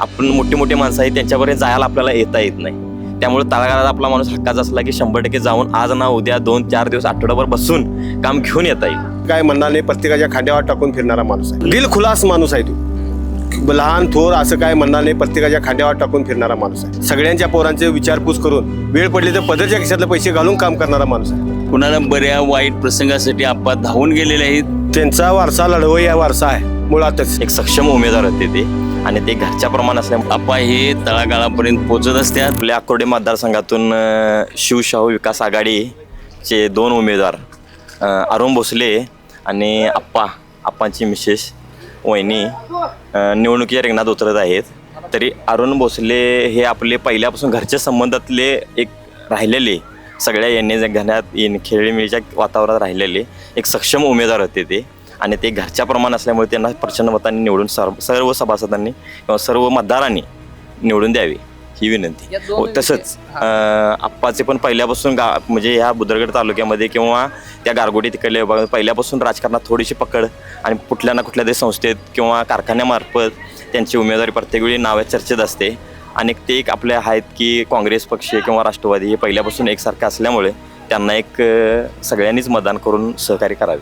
आपण मोठी मोठी माणसं आहेत त्यांच्यापर्यंत जायला आपल्याला येता येत नाही. त्यामुळे तळागाळात आपला माणूस हक्काचा असला की शंभर टक्के जाऊन आज ना उद्या दोन चार दिवस आठवडाभर बसून काम घेऊन येता येईल. काय म्हणणार नाही प्रत्येकाच्या खांद्यावर टाकून फिरणारा माणूस आहे. दिल खुलास माणूस आहे तू. लहान थोर असं काय म्हणणार नाही प्रत्येकाच्या खांद्यावर टाकून फिरणारा माणूस आहे. सगळ्यांच्या पोरांचे विचारपूस करून वेळ पडली तर पदरच्या खिशातले पैसे घालून काम करणारा माणूस आहे. कुणाला बऱ्या वाईट प्रसंगासाठी आपण धावून गेलेले आहेत? त्यांचा वारसा लढवई या वारसा आहे मुळातच. एक सक्षम उमेदवार होते ते. आणि ते घरच्या प्रमाण असल्यामुळे अप्पा हे तळागाळापर्यंत पोहोचत असत्या आपल्या अकोडे मतदारसंघातून शिवशाहू विकास आघाडीचे दोन उमेदवार अरुण भोसले आणि आप्पा आप्पांची मिसेस वहिनी निवडणुकीच्या रिंगणात उतरत आहेत. तरी अरुण भोसले हे आपले पहिल्यापासून घरच्या संबंधातले एक राहिलेले सगळ्या येणे घरात येणे खेळीमेळीच्या वातावरणात राहिलेले एक सक्षम उमेदवार होते ते. आणि ते घरच्या प्रमाण असल्यामुळे त्यांना प्रचंड मतांनी निवडून सर्व सर्व सभासदांनी किंवा सर्व मतदारांनी निवडून द्यावी ही विनंती. हो, तसंच आप्पाचे पण पहिल्यापासून गा म्हणजे ह्या बुदरगड तालुक्यामध्ये किंवा त्या गारगोटी तिकडल्या विभागात पहिल्यापासून राजकारणात थोडीशी पकड आणि कुठल्या ना कुठल्या तरी संस्थेत किंवा कारखान्यामार्फत त्यांची उमेदवारी प्रत्येक वेळी नावे चर्चेत असते. आणि ते एक आपले आहेत की काँग्रेस पक्ष किंवा राष्ट्रवादी हे पहिल्यापासून एकसारखं असल्यामुळे त्यांना एक सगळ्यांनीच मतदान करून सहकार्य करावे.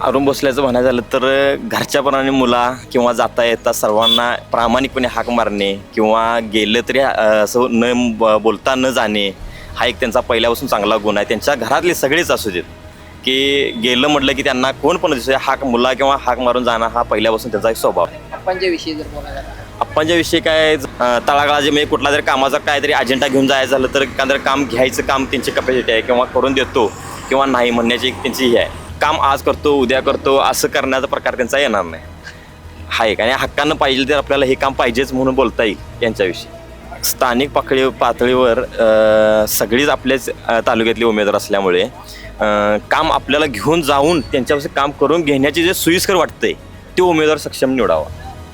अरुण भोसल्याचं म्हणायचं झालं तर अं, घरच्याप्रमाणे मुला किंवा जाता येता सर्वांना प्रामाणिकपणे हाक मारणे किंवा गेलं तरी असं न ब- बोलता न जाणे हा एक त्यांचा पहिल्यापासून चांगला गुण आहे. त्यांच्या घरातले सगळेच असू देत. की गेलं म्हटलं की त्यांना कोण पण हाक मुला किंवा हाक मारून जाणं हा पहिल्यापासून त्यांचा एक स्वभाव आहे. आप्पांच्या विषयी जर बोलायला पंजाबविषयी काय तळागाळा तळागाळाचे म्हणजे कुठला जर कामाचा काहीतरी अजेंडा घेऊन जायचं झालं तर एखादं काम घ्यायचं काम त्यांची कपॅसिटी आहे किंवा करून देतो किंवा नाही म्हणण्याची त्यांची हे आहे. काम आज करतो उद्या करतो असं करण्याचा प्रकार त्यांचा येणार नाही. हा एक. आणि हक्कानं पाहिजे तर आपल्याला हे काम पाहिजेच म्हणून बोलता येईल यांच्याविषयी. स्थानिक पातळी पातळीवर सगळीच आपल्याच तालुक्यातले उमेदवार असल्यामुळे काम आपल्याला घेऊन जाऊन त्यांच्यापासून काम करून घेण्याची जे सोयीस्कर वाटतंय ते उमेदवार सक्षम निवडावा.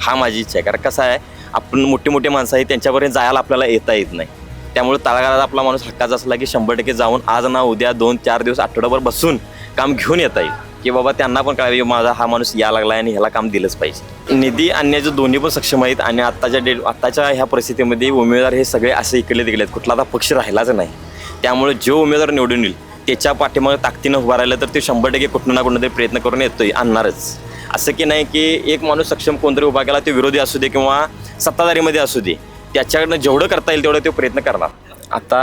हा माझी इच्छा आहे. कारण कसं आहे आपण मोठे मोठे माणसं आहेत त्यांच्यापर्यंत जायला आपल्याला येता येत नाही. त्यामुळे तळागाळात आपला माणूस हक्काचा असला की शंभर टक्के जाऊन आज ना उद्या दोन चार दिवस आठवडाभर बसून काम घेऊन येता येईल. की बाबा त्यांना पण कळावे माझा हा माणूस या लागला आहे आणि ह्याला काम दिलंच पाहिजे. निधी आणण्याचे दोन्ही पण सक्षम आहेत आणि आत्ताच्या डेट आत्ताच्या ह्या परिस्थितीमध्ये उमेदवार हे सगळे असे इकडले तिकडे आहेत. कुठला आता पक्ष राहिलाच नाही. त्यामुळे जो उमेदवार निवडून येईल त्याच्या पाठीमागे ताकदीनं उभा राहिलं तर ते शंभर टक्के कुठं ना कुठं तरी प्रयत्न करून येतोय आणणारच. असं की नाही की एक माणूस सक्षम कोणतरी उभा केला ते विरोधी असू दे किंवा सत्ताधारीमध्ये असू दे त्याच्याकडनं जेवढं करता येईल तेवढं ते प्रयत्न करणार. आता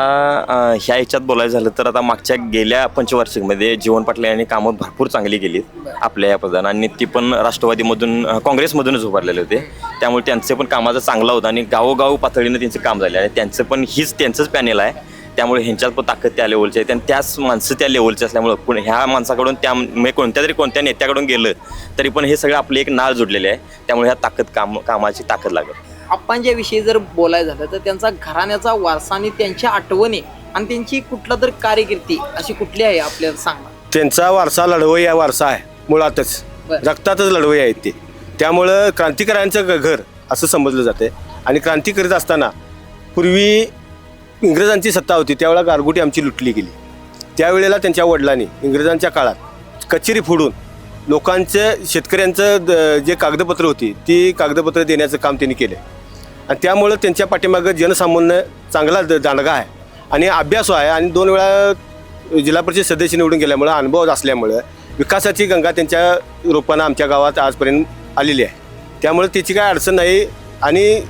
ह्या ह्याच्यात बोलायचं झालं तर आता मागच्या गेल्या पंचवार्षिकमध्ये जीवन पाटील यांनी कामं भरपूर चांगली केली आपल्या या पदानं आणि ती पण राष्ट्रवादीमधून काँग्रेसमधूनच उभारलेले होते. त्यामुळे त्यांचे पण कामाचं चांगलं होतं आणि गावोगाव पातळीनं त्यांचं काम झालं आणि त्यांचं पण हीच त्यांचंच पॅनेल आहे. त्यामुळे ह्यांच्यात पण ताकद त्या लेवलची आहे. आणि त्याच माणसं त्या लेवलची असल्यामुळं कोण ह्या माणसाकडून त्या म्हणजे कोणत्या तरी कोणत्या नेत्याकडून गेलं तरी पण हे सगळं आपले एक नाळ जुडलेले आहे. त्यामुळे ह्या ताकद काम कामाची ताकद लागत आप्पांच्या विषयी जर बोलायचं झालं तर त्यांचा घराण्याचा वारसा आणि त्यांच्या आठवणी आणि त्यांची कुठला तर कार्यकिर्ती अशी कुठली आहे आपल्याला सांगा? त्यांचा वारसा लढवई या वारसा आहे मुळातच. बरं. रक्तातच लढवई आहेत ते. त्यामुळं क्रांतिकारांचं ग- घर असं समजलं जाते आणि क्रांती करीत असताना पूर्वी इंग्रजांची सत्ता होती त्यावेळेला गारगोटी आमची लुटली गेली. त्यावेळेला त्यांच्या वडिलांनी इंग्रजांच्या काळात कचेरी फोडून लोकांचं शेतकऱ्यांचं द- जे कागदपत्र होती ती कागदपत्र देण्याचं काम त्यांनी केलं आणि त्यामुळं त्यांच्या पाठीमागं जनसामान्य चांगला द- दांडगा आहे आणि अभ्यास आहे आणि दोन वेळा जिल्हा परिषद सदस्य निवडून गेल्यामुळं अनुभव असल्यामुळं विकासाची गंगा त्यांच्या रूपानं आमच्या गावात आजपर्यंत आलेली आहे. त्यामुळे त्याची काय अडचण नाही आणि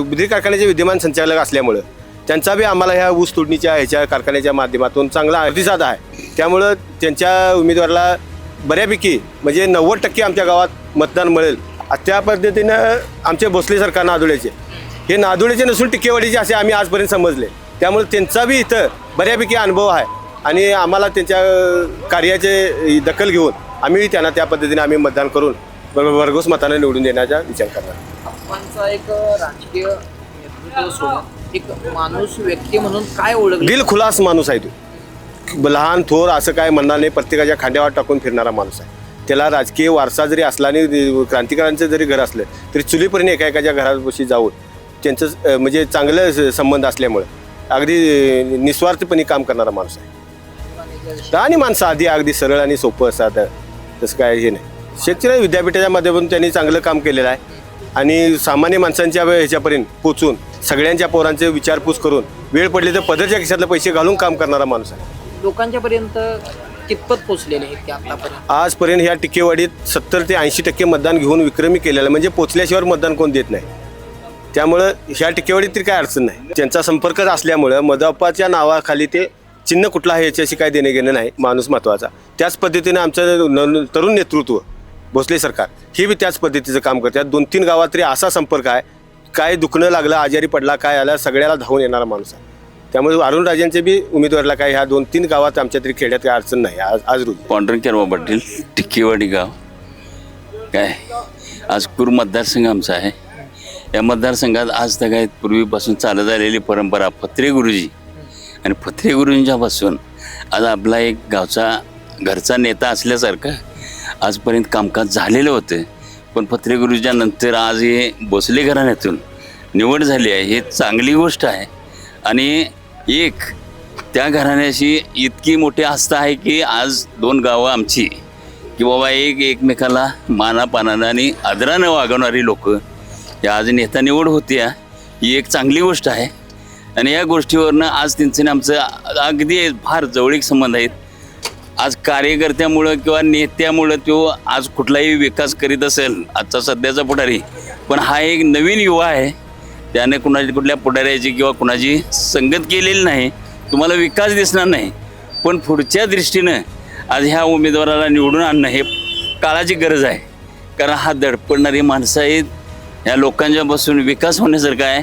विधी कारखान्याचे विद्यमान संचालक असल्यामुळं त्यांचा बी आम्हाला ह्या ऊस तोडणीच्या ह्याच्या कारखान्याच्या माध्यमातून चांगला प्रतिसाद आहे. त्यामुळं त्यांच्या उमेदवाराला बऱ्यापैकी म्हणजे नव्वद टक्के आमच्या गावात मतदान मिळेल. त्या पद्धतीनं आमचे भोसले सरकार नादुळ्याचे हे नादुळ्याचे नसून टिकेवाडीचे असे आम्ही आजपर्यंत समजले. त्यामुळे त्यांचा बी इथं बऱ्यापैकी अनुभव आहे. आणि आम्हाला त्यांच्या कार्याचे दखल घेऊन आम्ही त्यांना त्या पद्धतीने आम्ही मतदान करून भरघोस मताने निवडून देण्याचा विचार करणार एक राजकीय एक माणूस व्यक्ती म्हणून काय ओळख दिलखुलास माणूस आहे तो. लहान थोर असं काय म्हणणार नाही. प्रत्येकाच्या खांद्यावर टाकून फिरणारा माणूस आहे. त्याला राजकीय वारसा जरी असला आणि क्रांतिकारांचं जरी घर असलं तरी चुलीपर्यंत एका एकाच्या घरापाशी जाऊन त्यांचं म्हणजे चांगलं संबंध असल्यामुळं अगदी निस्वार्थपणे काम करणारा माणूस आहे. आणि माणसं आधी अगदी सरळ आणि सोपं असतात. तसं काय हे नाही. शेतकरी विद्यापीठाच्या माध्यमातून त्यांनी चांगलं काम केलेलं आहे. आणि सामान्य माणसांच्या ह्याच्यापर्यंत पोचून सगळ्यांच्या पोरांचे विचारपूस करून वेळ पडली तर पदरच्या खिशातले पैसे घालून काम करणारा माणूस आहे. लोकांच्या पर्यंत कितपत पोचलेले आहेत ते आतापर्यंत? आजपर्यंत ह्या टिकेवाडीत सत्तर ते ऐंशी टक्के मतदान घेऊन विक्रमी केलेलं आहे. म्हणजे पोचल्याशिवाय मतदान कोण देत नाही. त्यामुळं ह्या टिकेवाडीत तरी काय अडचण नाही. त्यांचा संपर्कच असल्यामुळं मदाप्पाच्या नावाखाली ते चिन्ह कुठलं आहे याच्याशी काय देणे घेणं नाही. माणूस महत्त्वाचा त्याच पद्धतीनं आमचं न- तरुण नेतृत्व भोसले सरकार. हे बी त्याच पद्धतीचं काम करतात दोन तीन गावात तरी असा संपर्क आहे काय दुखणं लागलं आजारी पडला काय आला सगळ्याला धावून येणारा माणूस आहे. त्यामुळे अरुण राजांचे बी उमेदवाराला काय ह्या दोन तीन गावात आमच्या तरी खेड्यात काय अडचण नाही. आज आज रोजी. पांडुरंग केरवा पाटील टिक्कीवाडी गाव. काय? आज कुर मतदारसंघ आमचा आहे. या मतदारसंघात आज तर काय पूर्वीपासून चालत आलेली परंपरा फत्रे गुरुजी. आणि फत्रे गुरुजींच्यापासून आज आपला एक गावचा घरचा नेता असल्यासारखं आजपर्यंत कामकाज झालेलं होतं. पण फत्रे नंतर आज हे भोसले घराण्यातून. निवड झाली आहे हे चांगली गोष्ट आहे. आणि एक त्या घराण्याशी इतकी मोठी आस्था आहे की आज दोन गावं आमची. की बाबा एक एकमेकाला मानापानानं आणि आदरानं वागवणारी लोक. या आज नेता निवड होती ही एक चांगली गोष्ट आहे. आणि या गोष्टीवरनं आज त्यांचं आमचं अगदी फार जवळीक संबंध आहेत. आज कार्यकर्त्यामुळं किंवा नेत्यामुळं तो आज कुठलाही विकास करीत असेल आजचा सध्याचा पुढारी पण हा एक नवीन युवा आहे. त्याने कुणाची कुठल्या पुढाऱ्याची किंवा कुणाची संगत केलेली नाही तुम्हाला विकास दिसणार नाही. पण पुढच्या दृष्टीनं आज ह्या उमेदवाराला निवडून आणणं हे काळाची गरज आहे. कारण हा दडपडणारी माणसं आहेत. ह्या लोकांच्यापासून विकास होण्यासारखा आहे.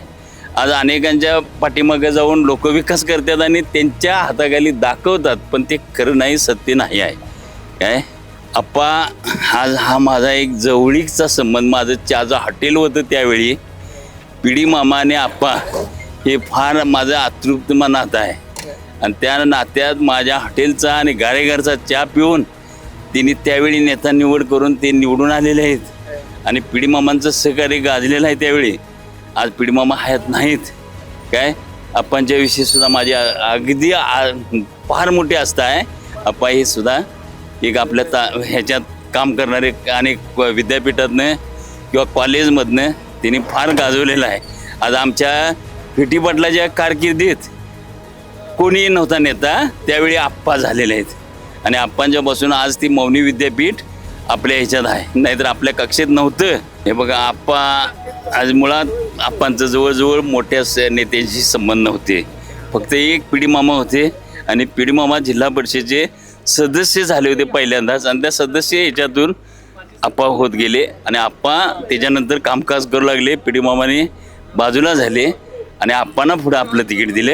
आज अनेकांच्या पाठीमागे जाऊन लोक विकास करतात आणि त्यांच्या हाताखाली दाखवतात पण ते खरं नाही सत्य नाही आहे. काय? आप्पा आज हा माझा एक जवळीकचा संबंध माझं चहाचं हॉटेल होतं त्यावेळी. पिढी मामा आणि आप्पा हे फार माझं अतृप्त नातं आहे. आणि त्या नात्यात माझ्या हॉटेलचा आणि गारेगारचा चहा पिऊन त्यांनी त्यावेळी नेता निवड करून ते निवडून आलेले आहेत. आणि पिढी मामांचं सहकार्य गाजलेलं आहे त्यावेळी. आज पिढी हयात नाहीत. काय? अप्पांच्याविषयी सुद्धा माझी अगदी फार मोठी आस्था आहे अप्पा हे सुद्धा एक आपल्या ता ह्याच्यात काम करणारे अनेक विद्यापीठातनं किंवा कॉलेजमधनं तिने फार गाजवलेलं आहे. आज आमच्या फिटी पाटलाच्या कारकिर्दीत कोणी नव्हता नेता त्यावेळी आप्पा झालेले आहेत. आणि आप्पांच्या बसून आज ती मौनी विद्यापीठ आपल्या ह्याच्यात आहे. नाहीतर आपल्या कक्षेत नव्हतं. हे बघा आप्पा आज मुळात आप्पांचं जवळजवळ मोठ्या स- नेत्यांशी संबंध होते. फक्त एक पिढी मामा होते आणि पिढी मामा जिल्हा परिषदेचे सदस्य झाले होते पहिल्यांदाच आणि त्या सदस्य याच्यातून आप्पा होत गेले आणि आप्पा त्याच्यानंतर कामकाज करू लागले. पिढी मामाने बाजूला झाले आणि आप्पांना पुढं आपलं तिकीट दिले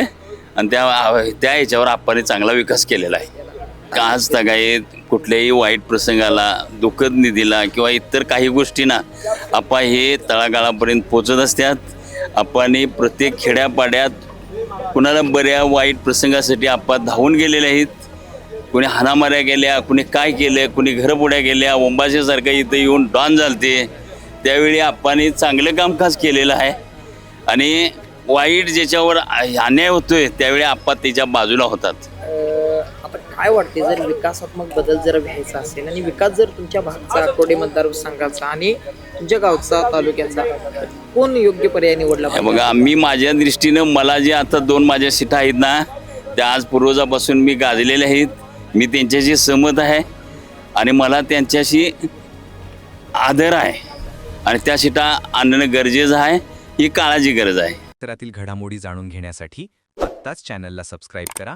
आणि त्या त्या ह्याच्यावर आप्पाने चांगला विकास केलेला आहे. आज काय? कुठल्याही वाईट प्रसंगाला दुःखद निधीला किंवा इतर काही गोष्टींना आप्पा हे तळागाळापर्यंत पोचत असतात. आप्पाने प्रत्येक खेड्यापाड्यात कुणाला बऱ्या वाईट प्रसंगासाठी आप्पा धावून गेलेले आहेत. कुणी हाणामाऱ्या गेल्या कुणी काय केलं कुणी घरपुड्या गेल्या ओंबाशेसारखं इथं येऊन डॉन झालते. त्यावेळी आप्पाने चांगलं कामकाज केलेलं आहे. आणि वाईट ज्याच्यावर अन्याय होतोय त्यावेळी आप्पा त्याच्या बाजूला होतात. आता काय वाटते? जर विकासात्मक बदल जर व्हायचा असेल आणि विकास जर तुमच्या भागचा आठवडे मतदारसंघाचा आणि तुमच्या गावचा तालुक्याचा कोण योग्य पर्याय निवडला? पाहिजे? बघा मी माझ्या दृष्टीनं मला जे आता दोन माझ्या सीटा आहेत ना त्या आज पूर्वजापासून मी गाजलेल्या आहेत. मी त्यांच्याशी सहमत आहे आणि मला त्यांच्याशी आदर आहे. आणि त्या सीटा आणणं गरजेचं आहे ही काळाची गरज आहे. परिसरातील घडामोडी जाणून घेण्यासाठी आत्ताच चॅनलला सबस्क्राईब करा.